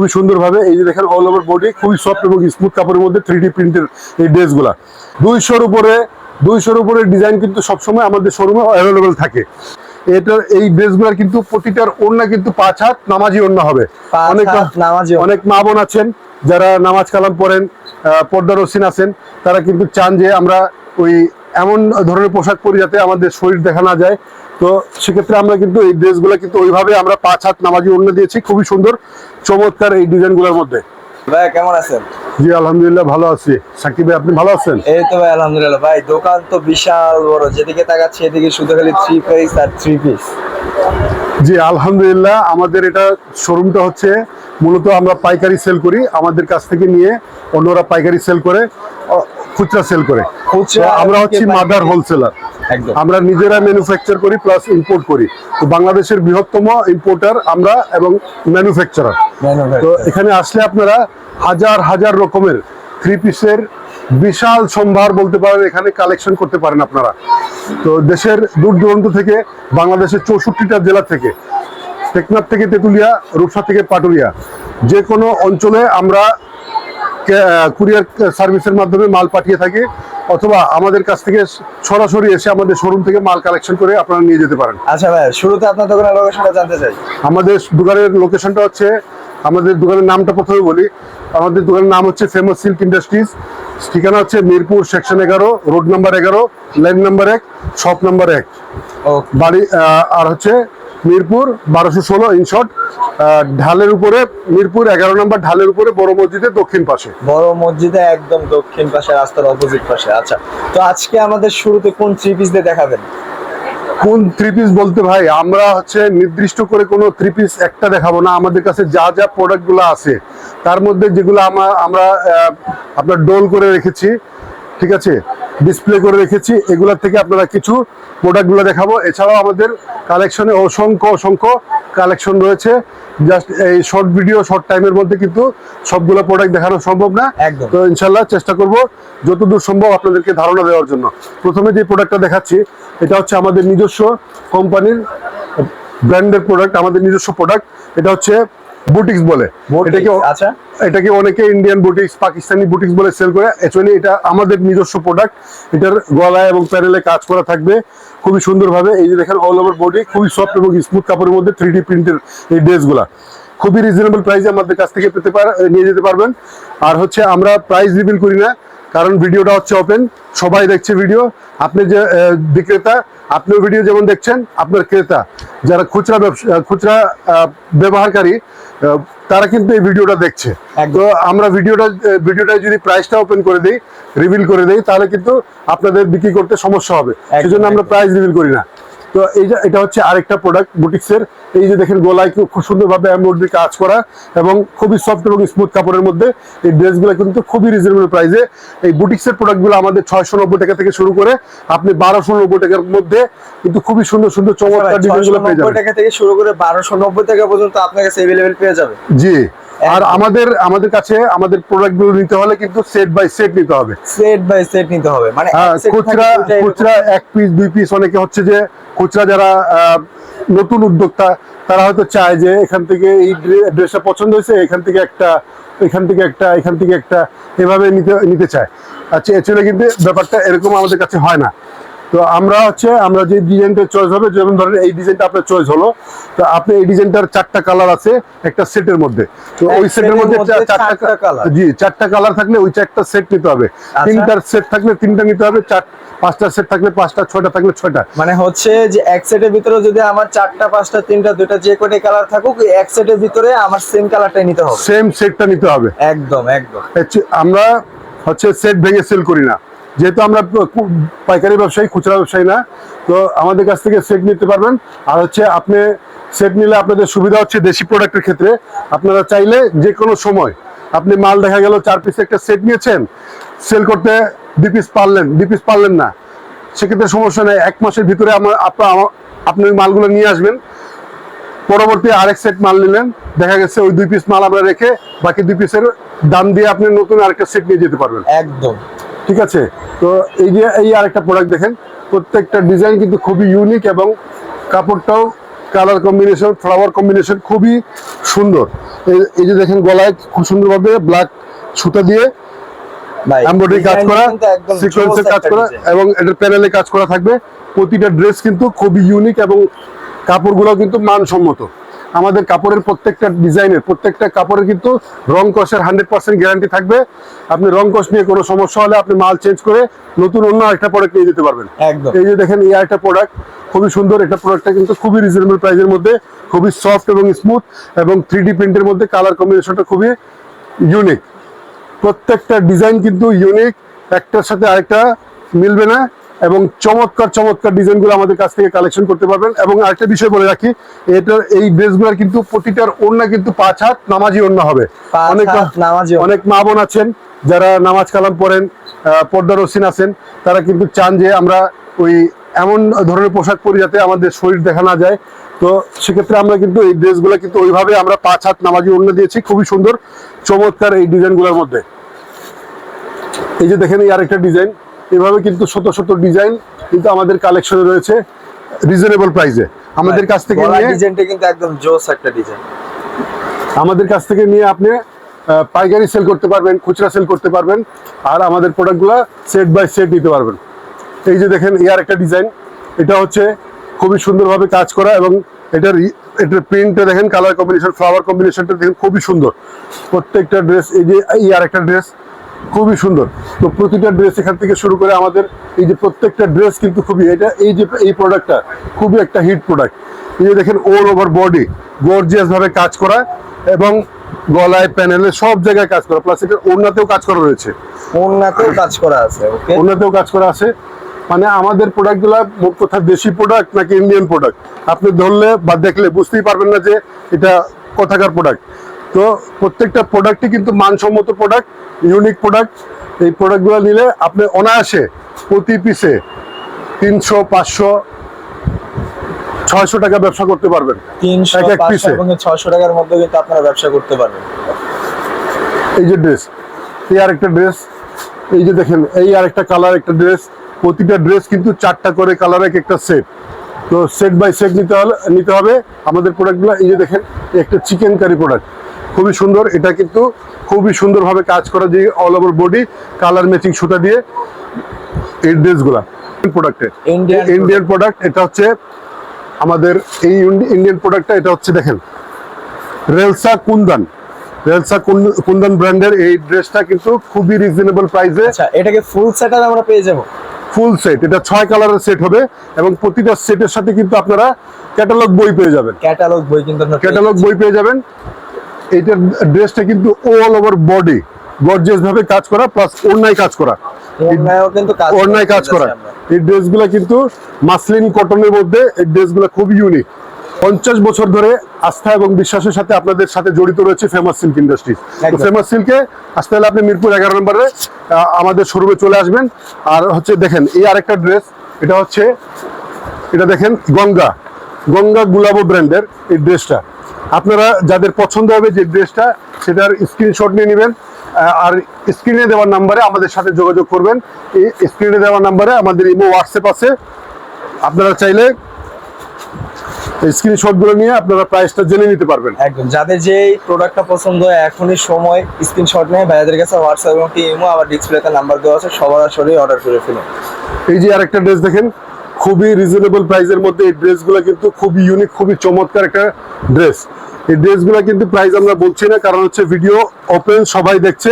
খুবই সুন্দরভাবে এই যে দেখেন অল ওভার বডি খুবই সফট এবং স্মুথ কাপড়ের মধ্যে থ্রি ডি প্রিন্টের এই ড্রেসগুলা দুইশোর উপরে দুইশোর উপরে ডিজাইন কিন্তু সবসময় আমাদের শোরুমে অ্যাভেলেবেল থাকে। এটার এই ড্রেসগুলার কিন্তু প্রতিটার ওড়না কিন্তু পাঁচ হাত নামাজি ওড়না হবে। অনেক অনেক মা বোন আছেন যারা নামাজ কালাম পড়েন আহ, পর্দা রসিন আছেন তারা কিন্তু চান যে আমরা ওই এমন ধরনের পোশাক পরি যাতে আমাদের শরীর দেখা না যায়। তো সেক্ষেত্রে আমরা কিন্তু এই ড্রেসগুলো কিন্তু ওইভাবে আমরা পাঁচ হাত নামাজি অন্য দিয়েছি খুবই সুন্দর চমৎকার এই ডিজাইনগুলোর মধ্যে। ভাই কেমন আছেন? জি আলহামদুলিল্লাহ ভালো আছি। সাকিব ভাই আপনি ভালো আছেন? এই তো ভাই আলহামদুলিল্লাহ। ভাই দোকান তো বিশাল বড় যেদিকে তাকাচ্ছি এদিকে শুধু খালি থ্রি পিস আর থ্রি পিস জি আলহামদুলিল্লাহ আমাদের এটা শোরুমটা হচ্ছে মূলত আমরা পাইকারি সেল করি। আমাদের কাছ থেকে নিয়ে অন্যরা পাইকারি সেল করে। খুচরা সেল করে। আমরা হচ্ছি মাদার হোলসেলার আমরা নিজেরা ম্যানুফ্যাকচার করি প্লাস ইম্পোর্ট করি। তো বাংলাদেশের বৃহত্তম ইম্পোর্টার আমরা এবং ম্যানুফ্যাকচারার তো এখানে আসলে আপনারা হাজার হাজার রকমের থ্রি পিসের বিশাল সম্ভার বলতে পারেন এখানে কালেকশন করতে পারেন আপনারা। তো দেশের দূর দূরান্ত থেকে বাংলাদেশের চৌষট্টিটা জেলা থেকে টেকনাফ থেকে তেঁতুলিয়া রূপসা থেকে পাটুরিয়া যে কোনো অঞ্চলে আমরা কুরিয়ার সার্ভিসের মাধ্যমে মাল পাঠিয়ে থাকি অথবা আমাদের কাছ থেকে সরাসরি এসে আমাদের শোরুম থেকে মাল কালেকশন করে আপনারা নিয়ে যেতে পারেন। আচ্ছা ভাই শুরুতে আপনার দোকানের লোকেশনটা জানতে চাই। আমাদের দোকানের লোকেশনটা হচ্ছে আমাদের দোকানের নামটা প্রথমে বলি। আমাদের দোকানের নাম হচ্ছে ফেমাস সিল্ক ইন্ডাস্ট্রিজ ঠিকানা হচ্ছে মিরপুর সেকশন এগারো রোড নাম্বার এগারো লাইন নাম্বার এক শপ নাম্বার এক। বাড়ি আর হচ্ছে মিরপুর বারোশো ষোলো ইনশর্ট ঢালের উপরে মিরপুর এগারো নম্বর ঢালের উপরে বড় মসজিদের দক্ষিণ পাশে। বড় মসজিদে একদম দক্ষিণ পাশে রাস্তার অপোজিট পাশে। আচ্ছা তো আজকে আমাদের শুরুতে কোন থ্রি পিস দিয়ে দেখাবেন? কোন থ্রি পিস বলতে ভাই আমরা হচ্ছে নির্দিষ্ট করে কোনো থ্রি পিস একটা দেখাবো না। আমাদের কাছে যা যা প্রোডাক্টগুলো আছে তার মধ্যে যেগুলো আমরা আমরা আপনার ডোল করে রেখেছি ঠিক আছে? ডিসপ্লে করে রেখেছি। এগুলোর থেকে আপনারা কিছু প্রোডাক্টগুলো দেখাবো। এছাড়াও আমাদের কালেকশনে অসংখ্য অসংখ্য কালেকশন রয়েছে। জাস্ট এই শর্ট ভিডিও শর্ট টাইমের মধ্যে কিন্তু সবগুলো প্রোডাক্ট দেখানো সম্ভব না। একদম। তো ইনশাল্লাহ চেষ্টা করব যতদূর সম্ভব আপনাদেরকে ধারণা দেওয়ার জন্য। প্রথমে যে প্রোডাক্টটা দেখাচ্ছি এটা হচ্ছে আমাদের নিজস্ব কোম্পানির ব্র্যান্ডের প্রোডাক্ট আমাদের নিজস্ব প্রোডাক্ট এটা হচ্ছে বুটিক্স বলে। এটাকে আচ্ছা। এটাকে অনেকে ইন্ডিয়ান বুটিক্স পাকিস্তানি বুটিক্স বলে সেল করে। অ্যাকচুয়ালি এটা আমাদের নিজস্ব প্রোডাক্ট এটার গলায় এবং প্যানেলে কাজ করা থাকবে। খুবই সুন্দরভাবে। এই যে দেখেন অল ওভার বডি খুবই সফট এবং স্মুথ কাপড়ের মধ্যে থ্রি ডি প্রিন্টের এই ড্রেসগুলা খুবই রিজনেবল প্রাইসে আমাদের কাছ থেকে পেতে পার নিয়ে যেতে পারবেন। আর হচ্ছে আমরা প্রাইস রিভিল করি না। কারণ ভিডিওটা হচ্ছে ওপেন সবাই দেখছে ভিডিও আপনি যে বিক্রেতা আপনিও ভিডিও যেমন দেখছেন আপনার ক্রেতা। যারা খুচরা ব্যবসা খুচরা ব্যবহারকারী তারা কিন্তু এই ভিডিওটা দেখছে। তো আমরা ভিডিওটা ভিডিওটা যদি প্রাইসটা ওপেন করে দিই রিভিল করে দিই তাহলে কিন্তু আপনাদের বিক্রি করতে সমস্যা হবে। সেজন্য আমরা। প্রাইস রিভিল করি না। তো এই যে এটা হচ্ছে আরেকটা প্রোডাক্ট বুটিক্সের। এই যে দেখেন গোলায় খুব খুব সুন্দরভাবে এমব্রয়ডারি কাজ করা এবং খুবই সফট এবং স্মুথ কাপড়ের মধ্যে এই ড্রেসগুলো কিন্তু খুবই রিজনেবল প্রাইসে এই বুটিক্সের প্রোডাক্টগুলো আমাদের ছয়শো নব্বই টাকা থেকে শুরু করে আপনি বারোশো নব্বই টাকার মধ্যে কিন্তু খুবই সুন্দর সুন্দর চমৎকার ডিজাইনগুলো পেয়ে যাবেন। টাকা থেকে শুরু করে বারোশো নব্বই টাকা পর্যন্ত আপনার কাছে এভেলেবেল পেয়ে যাবে। জি। আর আমাদের আমাদের কাছে আমাদের প্রোডাক্টগুলো নিতে হলে কিন্তু সেট বাই সেট নিতে হবে সেট বাই সেট নিতে হবে মানে হ্যাঁ, খুচরা। খুচরা এক পিস দুই পিস অনেকে হচ্ছে যে খুচরা যারা নতুন উদ্যোক্তা তারা হয়তো চায় যে এখান থেকে এই ড্রেসটা পছন্দ হয়েছে এখান থেকে একটা এখান থেকে একটা এখান থেকে একটা এভাবে নিতে নিতে চায় আচ্ছা এছাড়া কিন্তু ব্যাপারটা এরকম আমাদের কাছে হয় না তো আমরা হচ্ছে আমরা যে ডিজাইনটা চয়েস হবে যেমন ধরেন এই ডিজাইনটা আপনার চয়েস হলো তো আপনি এই ডিজাইনটার চারটা কালার আছে একটা সেটের মধ্যে। তো ওই সেটের মধ্যে চারটা colour। জি চারটা কালার থাকলে ওই চারটা সেট নিতে হবে। আচ্ছা। তিনটার সেট থাকলে তিনটা নিতে হবে চার পাঁচটা সেট থাকলে পাঁচটা ছয়টা থাকলে ছয়টা। মানে হচ্ছে যে এক সেটের ভিতরে যদি আমার চারটা পাঁচটা তিনটা দুইটা যে কয়টা কালার থাকুক এক সেটের ভিতরে আমার সেম কালারটাই নিতে হবে। সেম সেটটা নিতে হবে। একদম একদম। আমরা হচ্ছে সেট ভেঙে সেল করি না। যেহেতু আমরা পাইকারি ব্যবসায়ী, খুচরা ব্যবসায়ী না, তো আমাদের কাছ থেকে সেট নিতে পারবেন। আর হচ্ছে আপনি সেট নিলে আপনাদের সুবিধা হচ্ছে দেশি প্রোডাক্টের ক্ষেত্রে। আপনারা চাইলে যে কোনো সময় আপনি মাল দেখা গেল চার পিস একটা সেট নিয়েছেন সেল করতে দুই পিস পারলেন, দুই পিস পারলেন না। সেক্ষেত্রে সমস্যা নেই, এক মাসের ভিতরে আমার আপনার আপনি ওই মালগুলো নিয়ে আসবেন। পরবর্তী আরেক সেট মাল নিলেন, দেখা গেছে ওই দুই পিস মাল আমরা রেখে বাকি দুই পিসের দাম দিয়ে আপনি নতুন আরেকটা সেট নিয়ে যেতে পারবেন। একদম। ঠিক আছে? তো এই যে এই আরেকটা প্রোডাক্ট দেখেন প্রত্যেকটা ডিজাইন কিন্তু খুবই ইউনিক এবং কাপড়টাও কালার কম্বিনেশন ফ্লাওয়ার কম্বিনেশন খুবই সুন্দর। এই- যে দেখেন গলায় খুব সুন্দরভাবে ব্ল্যাক সুতা দিয়ে ভাই এমব্রয়ডারি কাজ করা সিকোয়েন্সের কাজ করা এবং এটার প্যানেলে কাজ করা থাকবে। প্রতিটা ড্রেস কিন্তু খুবই ইউনিক এবং কাপড়গুলো কিন্তু মানসম্মত। আমাদের কাপড়ের প্রত্যেকটা ডিজাইনের প্রত্যেকটা কাপড়ের কিন্তু রং কষের হান্ড্রেড পার্সেন্ট গ্যারান্টি থাকবে। আপনি রং কষ নিয়ে কোনো সমস্যা হলে আপনি মাল চেঞ্জ করে নতুন অন্য একটা প্রোডাক্ট নিয়ে যেতে পারবেন। একদম। এই যে দেখেন এই একটা প্রোডাক্ট খুবই সুন্দর এটা প্রোডাক্টটা কিন্তু খুবই রিজনেবল প্রাইসের মধ্যে খুবই সফট এবং স্মুথ এবং থ্রি ডি প্রিন্টের মধ্যে কালার কম্বিনেশনটা খুবই ইউনিক প্রত্যেকটা ডিজাইন কিন্তু ইউনিক একটার সাথে আরেকটা মিলবে না। এবং চমৎকার চমৎকার ডিজাইনগুলো আমাদের কাছ থেকে কালেকশন করতে পারবেন। এবং আরেকটা বিষয় বলে রাখি এটার এই ড্রেসগুলোর কিন্তু প্রতিটার ওড়না কিন্তু পাঁচ হাত নামাজি ওড়না হবে। অনেক অনেক মা বোন আছেন যারা নামাজ কালাম পড়েন আহ, পর্দার রসিন আছেন তারা কিন্তু চান যে আমরা ওই এমন ধরনের পোশাক পরি যাতে আমাদের শরীর দেখা না যায়। তো সেক্ষেত্রে আমরা কিন্তু এই ড্রেসগুলো কিন্তু ওইভাবে আমরা পাঁচ হাত নামাজি ওড়না দিয়েছি খুবই সুন্দর চমৎকার এই ডিজাইনগুলোর মধ্যে। এই যে দেখেন এই আরেকটা ডিজাইন। এভাবে কিন্তু শত শত ডিজাইন কিন্তু আমাদের কালেকশনে রয়েছে রিজনেবল প্রাইসে। আমাদের কাছ থেকে নিয়ে ডিজাইনটা কিন্তু একদম জোস একটা ডিজাইন। আমাদের কাছ থেকে নিয়ে আপনি পাইকারি সেল করতে পারবেন খুচরা সেল করতে পারবেন আর আমাদের প্রোডাক্টগুলো সেট বাই সেট নিতে পারবেন। এই যে দেখেন ইয়ার একটা ডিজাইন এটা হচ্ছে খুবই সুন্দরভাবে কাজ করা এবং এটার এটার প্রিন্টটা দেখেন কালার কম্বিনেশন ফ্লাওয়ার কম্বিনেশনটা দেখেন খুবই সুন্দর। প্রত্যেকটা ড্রেস এই যে এই আর একটা ড্রেস খুবই সুন্দর। তো প্রতিটা ড্রেস এখান থেকে শুরু করে আমাদের এই যে প্রত্যেকটা ড্রেস কিন্তু খুবই এটা এই যে এই প্রোডাক্টটা খুবই একটা হিট প্রোডাক্ট এই যে দেখেন অল ওভার বডি গর্জিয়াস ভাবে কাজ করা এবং গলায় প্যানেলে সব জায়গায় কাজ করা। প্লাস এটা ওড়নাতেও কাজ করা রয়েছে। ওন্নাতেও কাজ করা আছে ওকে ওনাতেও কাজ করা আছে। মানে আমাদের প্রোডাক্টগুলো মোট কথা দেশি প্রোডাক্ট নাকি ইন্ডিয়ান প্রোডাক্ট আপনি ধরলে বা দেখলে বুঝতেই পারবেন না যে এটা কোথাকার প্রোডাক্ট তো প্রত্যেকটা প্রোডাক্টই কিন্তু মানসম্মত প্রোডাক্ট ইউনিক প্রোডাক্ট এই প্রোডাক্টগুলো নিলে আপনি অনায়াসে প্রতি পিসে তিনশো পাঁচশো ছয়শো টাকা ব্যবসা করতে পারবেন। তিনশো এক ছশো টাকার মধ্যে কিন্তু আপনারা ব্যবসা করতে পারবেন। এই যে ড্রেস এই আরেকটা ড্রেস এই যে দেখেন এই আরেকটা কালার একটা ড্রেস প্রতিটা ড্রেস কিন্তু চারটা করে কালার এক একটা সেট তো সেট বাই সেট নিতে হলে নিতে হবে। আমাদের প্রোডাক্টগুলো এই যে দেখেন একটা চিকেন কারি প্রোডাক্ট খুবই সুন্দর। এটা কিন্তু খুবই সুন্দরভাবে কাজ করা যে all over body colour matching সুতা দিয়ে এই ড্রেসগুলা প্রোডাক্টে ইন্ডিয়ান প্রোডাক্ট এটা হচ্ছে আমাদের এই ইন্ডিয়ান প্রোডাক্টটা এটা হচ্ছে দেখেন রেলসা কুন্দন রেলসা কুন- কুন্দন ব্র্যান্ডের এই ড্রেসটা কিন্তু খুবই রিজনেবল প্রাইসে আচ্ছা এটাকে ফুল সেটার আমরা পেয়ে যাব? ফুল সেট এটা ছয় কালারের সেট হবে এবং প্রতিটা সেটের সাথে কিন্তু আপনারা ক্যাটালগ বই পেয়ে যাবেন। ক্যাটালগ বই কিন্তু ক্যাটালগ বই পেয়ে যাবেন। এইটার ড্রেসটা কিন্তু অল ওভার বডি গর্জিয়াস ভাবে কাজ করা প্লাস ওড়নায় কাজ করা। কিন্তু কাজ ওড়নায় কাজ করা। এই ড্রেসগুলো কিন্তু মাসলিন কটনের মধ্যে এই ড্রেসগুলো খুবই ইউনিক পঞ্চাশ বছর ধরে আস্থা এবং বিশ্বাসের সাথে আপনাদের সাথে জড়িত রয়েছে ফেমাস সিল্ক ইন্ডাস্ট্রি তো ফেমাস সিল্কে আসতে হলে আপনি মিরপুর এগারো নম্বরে আমাদের শোরুমে চলে আসবেন। আর হচ্ছে দেখেন এই আরেকটা ড্রেস এটা হচ্ছে এটা দেখেন গঙ্গা। গঙ্গা গুলাবো ব্র্যান্ডের এই ড্রেসটা। আপনারা যাদের পছন্দ হবে যে ড্রেসটা সেটার স্ক্রিনশট নিয়ে নেবেন আর স্ক্রিনে দেওয়ার নাম্বারে আমাদের সাথে যোগাযোগ করবেন। এই স্ক্রিনে দেওয়ার নাম্বারে আমাদের ইমো হোয়াটসঅ্যাপ আছে। আপনারা চাইলে স্ক্রিনশটগুলো নিয়ে আপনারা প্রাইসটা জেনে নিতে পারবেন। একদম। যাদের যে প্রোডাক্টটা পছন্দ হয় এখনই সময় স্ক্রিনশট নিয়ে ভাইয়াদের কাছে হোয়াটসঅ্যাপ এবং ইমো আবার ডিসপ্লেতে নাম্বার দেওয়া আছে সরাসরি অর্ডার করে ফেলুন। এই যে আরেকটা ড্রেস দেখেন খুবই রিজনেবল প্রাইসের মধ্যে এই ড্রেসগুলো কিন্তু খুবই ইউনিক খুবই চমৎকার একটা ড্রেস। এই ড্রেসগুলো কিন্তু প্রাইস আমরা বলছি না কারণ হচ্ছে ভিডিও ওপেন সবাই দেখছে।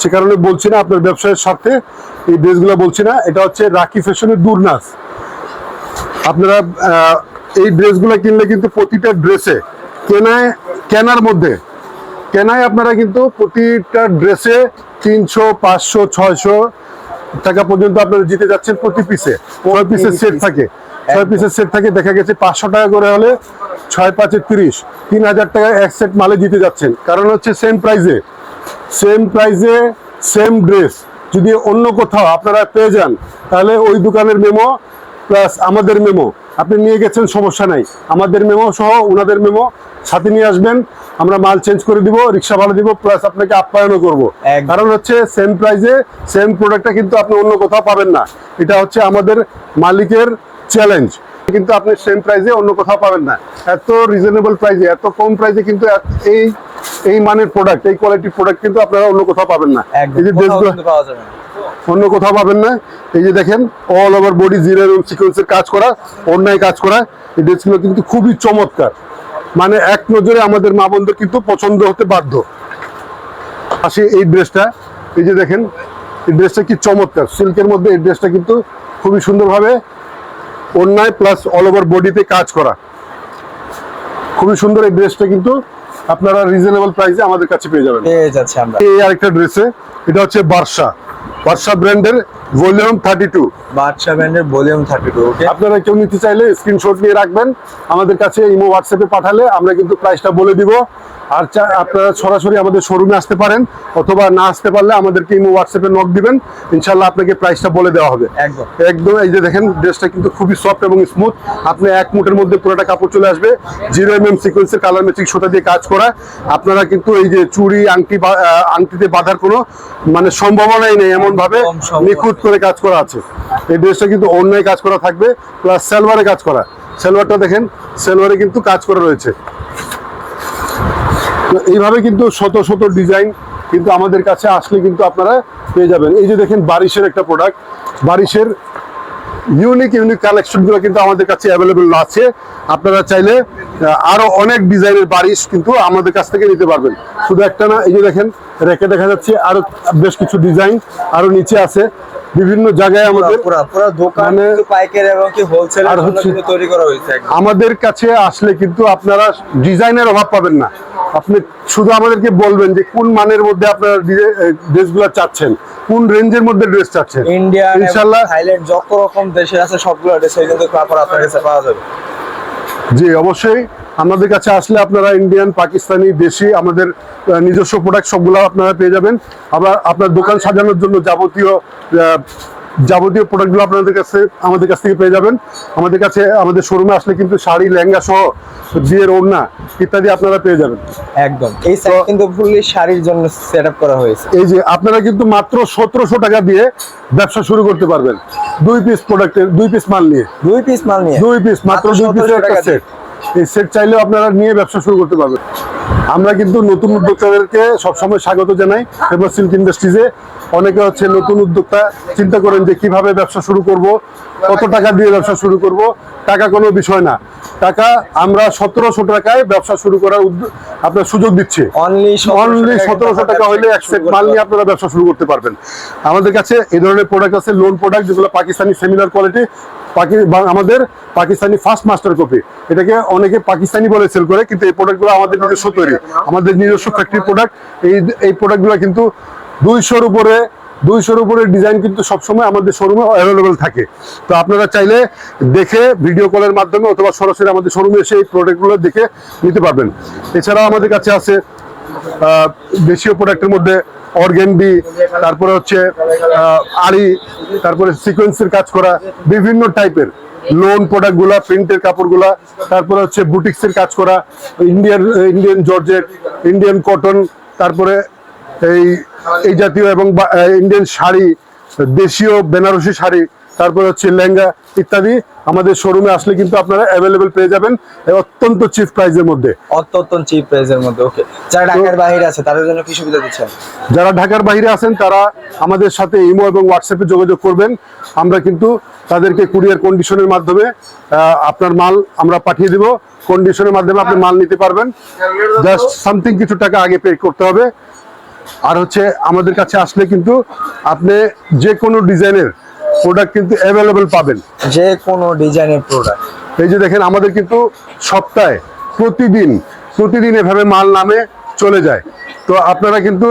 সে কারণে বলছি না আপনার ব্যবসায়ের স্বার্থে। এই ড্রেসগুলো বলছি না এটা হচ্ছে রাকি ফ্যাশনের দুর্নাস আপনারা এই ড্রেসগুলো কিনলে কিন্তু প্রতিটা ড্রেসে কেনায় কেনার মধ্যে কেনায় আপনারা কিন্তু প্রতিটা ড্রেসে তিনশো পাঁচশো ছয়শো টাকা পর্যন্ত আপনারা জিতে যাচ্ছেন প্রতি পিসে ছয় পিসের সেট থাকে। ছয় পিসের সেট থাকে দেখা গেছে পাঁচশো টাকা করে হলে ছয় পাঁচে তিরিশ তিন হাজার টাকা এক সেট মালে জিতে যাচ্ছেন। কারণ হচ্ছে সেম প্রাইসে সেম প্রাইসে সেম ড্রেস যদি অন্য কোথাও আপনারা পেয়ে যান তাহলে ওই দোকানের মেমো প্লাস আমাদের মেমো আপনি নিয়ে গেছেন সমস্যা নাই। আমাদের মেমো সহ ওনাদের মেমো সাথে নিয়ে আসবেন। আমরা মাল চেঞ্জ করে দিব রিক্সা ভাড়া দিব প্লাস আপনাকে আপ্যায়নও করব। কারণ হচ্ছে সেম প্রাইসে সেম প্রোডাক্টটা কিন্তু আপনি অন্য কোথাও পাবেন না। এটা হচ্ছে আমাদের মালিকের চ্যালেঞ্জ কিন্তু আপনি সেম প্রাইসে অন্য কোথাও পাবেন না। এত রিজনেবল প্রাইসে এত কম প্রাইসে কিন্তু এই এই মানের প্রোডাক্ট এই কোয়ালিটির প্রোডাক্ট কিন্তু আপনারা অন্য কোথাও পাবেন না। এই যে ড্রেসগুলো অন্য কোথাও পাবেন না। এই যে দেখেন অল ওভার বডি জিরো এবং সিকোয়েন্সের কাজ করা অন্যায় কাজ করা এই ড্রেসগুলো কিন্তু খুবই চমৎকার। মানে এক নজরে আমাদের মা বন্ধুর কিন্তু পছন্দ হতে বাধ্য। আসে এই ড্রেসটা এই যে দেখেন এই ড্রেসটা কি চমৎকার। সিল্কের মধ্যে এই ড্রেসটা কিন্তু খুবই সুন্দরভাবে অন্যায় প্লাস অল ওভার বডিতে কাজ করা। খুবই সুন্দর এই ড্রেসটা কিন্তু আপনারা রিজনেবল প্রাইসে আমাদের কাছে পেয়ে যাবেন। পেয়ে যাচ্ছে আমরা। এই আরেকটা ড্রেসে এটা হচ্ছে বার্ষা বার্ষা ব্র্যান্ডের ভলিউম থার্টি টু। বাদশা ব্র্যান্ডের ভলিউম থার্টি টু ওকে? আপনারা কেউ নিতে চাইলে স্ক্রিনশট নিয়ে রাখবেন। আমাদের কাছে ইমো হোয়াটসঅ্যাপে পাঠালে আমরা কিন্তু প্রাইসটা বলে দিব। আর আপনারা সরাসরি আমাদের শোরুমে আসতে পারেন অথবা না আসতে পারলে আমাদেরকে ইমো হোয়াটসঅ্যাপে নক দিবেন। ইনশাল্লাহ আপনাকে প্রাইসটা বলে দেওয়া হবে। একদম। একদম এই যে দেখেন ড্রেসটা কিন্তু খুবই সফট এবং স্মুথ আপনি এক মুঠের মধ্যে পুরোটা কাপড় চলে আসবে। জিরো এম এম সিকোয়েন্সের কালার ম্যাচিং সুতা দিয়ে কাজ করা। আপনারা কিন্তু এই যে চুড়ি আংটি আংটিতে বাঁধার কোনো মানে সম্ভাবনাই নেই এমন ভাবে নিখুঁত করে কাজ করা আছে। এই ড্রেসটা কিন্তু অন্যায় কাজ করা থাকবে প্লাস সালোয়ারে কাজ করা। সালোয়ারটা দেখেন সালোয়ারে কিন্তু কাজ করা রয়েছে। তো এইভাবে কিন্তু শত শত ডিজাইন কিন্তু আমাদের কাছে আসলে কিন্তু আপনারা পেয়ে যাবেন। এই যে দেখেন বারিশের একটা প্রোডাক্ট বারিশের ইউনিক ইউনিক কালেকশনগুলো কিন্তু আমাদের কাছে অ্যাভেলেবেল আছে। আপনারা চাইলে আহ, আরও অনেক ডিজাইনের বারিশ কিন্তু আমাদের কাছ থেকে নিতে পারবেন। শুধু একটা না এই যে দেখেন রেখে দেখা যাচ্ছে আরও বেশ কিছু ডিজাইন আরও নিচে আছে। বিভিন্ন জায়গায় আমাদের দোকান মানে- এবং কি হোলসেল তৈরি করা হয়েছে আমাদের কাছে আসলে কিন্তু আপনারা ডিজাইনের অভাব পাবেন না। আপনি শুধু আমাদেরকে বলবেন যে কোন মানের মধ্যে আপনারা ড্রেসগুলো চাচ্ছেন কোন রেঞ্জের মধ্যে ড্রেস চাচ্ছেন। ইন্ডিয়ান ইনশাল্লাহ থাইল্যান্ড যত রকম দেশে আছে সবগুলো ড্রেস কিন্তু আপনার কাছে পাওয়া যাবে। জি অবশ্যই। আমাদের কাছে আসলে আপনারা ইন্ডিয়ান পাকিস্তানি দেশি আমাদের নিজস্ব প্রোডাক্ট সবগুলো আপনারা পেয়ে যাবেন। আবার আপনার দোকান সাজানোর জন্য যাবতীয় যাবতীয় প্রোডাক্টগুলো আপনাদের কাছে আমাদের কাছ থেকে পেয়ে যাবেন। আমাদের কাছে আমাদের শোরুমে আসলে কিন্তু শাড়ি লেহেঙ্গা সহ বিয়ের ওড়না ইত্যাদি আপনারা পেয়ে যাবেন। একদম। এই সাইড কিন্তু ফুললি শাড়ির জন্য সেট আপ করা হয়েছে। এই যে আপনারা কিন্তু মাত্র সতেরোশো টাকা দিয়ে ব্যবসা শুরু করতে পারবেন। দুই পিস প্রোডাক্টের দুই পিস মাল নিয়ে। দুই পিস মাল নিয়ে? দুই পিস মাত্র দুই পিসের 1700 একটা সেট এই সেট চাইলেও আপনারা নিয়ে ব্যবসা শুরু করতে পারবেন। আমরা কিন্তু নতুন উদ্যোক্তাদেরকে সবসময় স্বাগত জানাই ফেমাস সিল্ক ইন্ডাস্ট্রিজে অনেকে হচ্ছে নতুন উদ্যোক্তা চিন্তা করেন যে কীভাবে ব্যবসা শুরু করব কত টাকা দিয়ে ব্যবসা শুরু করব টাকা কোনো বিষয় না। টাকা আমরা সতেরোশো টাকায় ব্যবসা শুরু করার আপনার সুযোগ দিচ্ছি। অনলি অনলি সতেরোশো টাকা হলে এক সেট মাল নিয়ে আপনারা ব্যবসা শুরু করতে পারবেন। আমাদের কাছে এই ধরনের প্রোডাক্ট আছে লোন প্রোডাক্ট যেগুলো পাকিস্তানি সেমিনার কোয়ালিটি আমাদের পাকিস্তানি ফার্স্ট মাস্টার কপি এটাকে অনেকে পাকিস্তানি বলে সেল করে, কিন্তু এই প্রোডাক্টগুলো আমাদের নিজস্ব তৈরি। আমাদের নিজস্ব ফ্যাক্টরি প্রোডাক্ট এই এই প্রোডাক্টগুলো কিন্তু দুইশোর উপরে দুইশোর উপরে ডিজাইন কিন্তু সবসময় আমাদের শোরুমে অ্যাভেলেবেল থাকে। তো আপনারা চাইলে দেখে ভিডিও কলের মাধ্যমে অথবা সরাসরি আমাদের শোরুমে এসে এই প্রোডাক্টগুলো দেখে নিতে পারবেন। এছাড়াও আমাদের কাছে আছে দেশীয় প্রোডাক্টের মধ্যে অর্গেন্ডি তারপরে হচ্ছে আড়ি, তারপরে সিকোয়েন্সের কাজ করা বিভিন্ন টাইপের লোন প্রোডাক্টগুলা প্রিন্টের কাপড়গুলা, তারপরে হচ্ছে বুটিক্সের কাজ করা Indian Indian georgette Indian cotton তারপরে এই এই জাতীয় এবং ইন্ডিয়ান শাড়ি, দেশীয়, বেনারসি শাড়ি তারপরে হচ্ছে লেহেঙ্গা ইত্যাদি আমাদের শোরুমে আসলে কিন্তু আপনারা অ্যাভেলেবেল পেয়ে যাবেন। অত্যন্ত চিপ প্রাইসের মধ্যে। অত্যন্ত চিপ প্রাইসের মধ্যে ওকে যারা ঢাকার বাইরে আছে তাদের জন্য কি সুবিধা দিচ্ছেন? যারা ঢাকার বাইরে আছেন তারা আমাদের সাথে ইমো এবং হোয়াটসঅ্যাপে যোগাযোগ করবেন। আমরা কিন্তু তাদেরকে কুরিয়ার কন্ডিশনের মাধ্যমে আপনার মাল আমরা পাঠিয়ে দিব। কন্ডিশনের মাধ্যমে আপনি মাল নিতে পারবেন। জাস্ট সামথিং কিছু টাকা আগে পে করতে হবে। আর হচ্ছে আমাদের কাছে আসলে কিন্তু আপনি যে কোনো ডিজাইনের প্রোডাক্ট কিন্তু অ্যাভেলেবেল পাবেন। যে কোনো ডিজাইনের প্রোডাক্ট এই যে দেখেন আমাদের কিন্তু সপ্তাহে প্রতিদিন প্রতিদিন এভাবে মাল নামে চলে যায়। তো আপনারা কিন্তু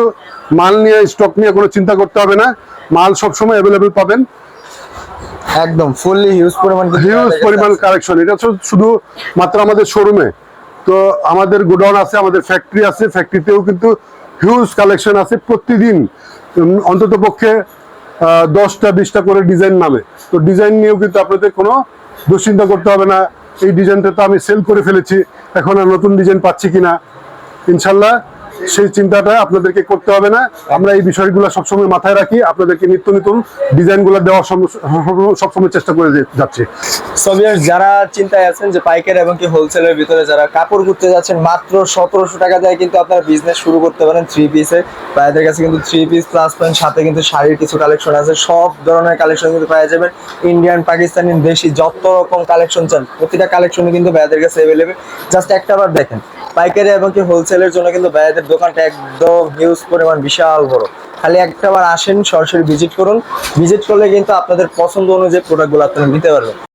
মাল নিয়ে স্টক নিয়ে কোনো চিন্তা করতে হবে না। মাল সবসময় অ্যাভেলেবেল পাবেন। একদম ফুললি হিউজ পরিমাণ হিউজ পরিমাণ। কালেকশন এটা শুধু মাত্র আমাদের শোরুমে তো আমাদের গোডাউন আছে আমাদের ফ্যাক্টরি আছে। ফ্যাক্টরিতেও কিন্তু হিউজ কালেকশন আছে প্রতিদিন। অন্তত পক্ষে দশটা বিশটা করে ডিজাইন নামে। তো ডিজাইন নিয়েও কিন্তু আপনাদের কোনো দুশ্চিন্তা করতে হবে না। এই ডিজাইনটা তো আমি সেল করে ফেলেছি। এখন আর নতুন ডিজাইন পাচ্ছি কিনা, ইনশাল্লাহ সেই চিন্তাটা আপনাদেরকে করতে হবে না। আমরা এই বিষয়গুলো সবসময় মাথায় রাখি, আপনাদেরকে নিত্য নতুন ডিজাইনগুলো দেওয়ার সম- সবসময় চেষ্টা করে যাচ্ছি। যারা চিন্তায় আছেন যে পাইকারি এবং কি হোলসেলের ভিতরে যারা কাপড় ঘুরতে যাচ্ছেন, মাত্র সতেরোশো টাকা দিয়ে কিন্তু আপনারা বিজনেস শুরু করতে পারেন থ্রি পিসে ভাইদের কাছে কিন্তু থ্রি পিস প্লাস পয়েন্ট সাথে কিন্তু শাড়ির কিছু কালেকশন আছে। সব ধরনের কালেকশন কিন্তু পাওয়া যাবেন ইন্ডিয়ান পাকিস্তানি দেশি যত রকম কালেকশন চান, প্রতিটা কালেকশনই কিন্তু ভাইদের কাছে অ্যাভেলেবেল জাস্ট একটা বার দেখেন পাইকারি এবং কি হোলসেলের জন্য কিন্তু ভাইদের দোকানটা একদম হিউজ পরিমাণ, বিশাল বড়। খালি একটাবার আসেন, সরাসরি ভিজিট করুন। ভিজিট করলে কিন্তু আপনাদের পছন্দ অনুযায়ী প্রোডাক্টগুলো আপনারা নিতে পারবেন।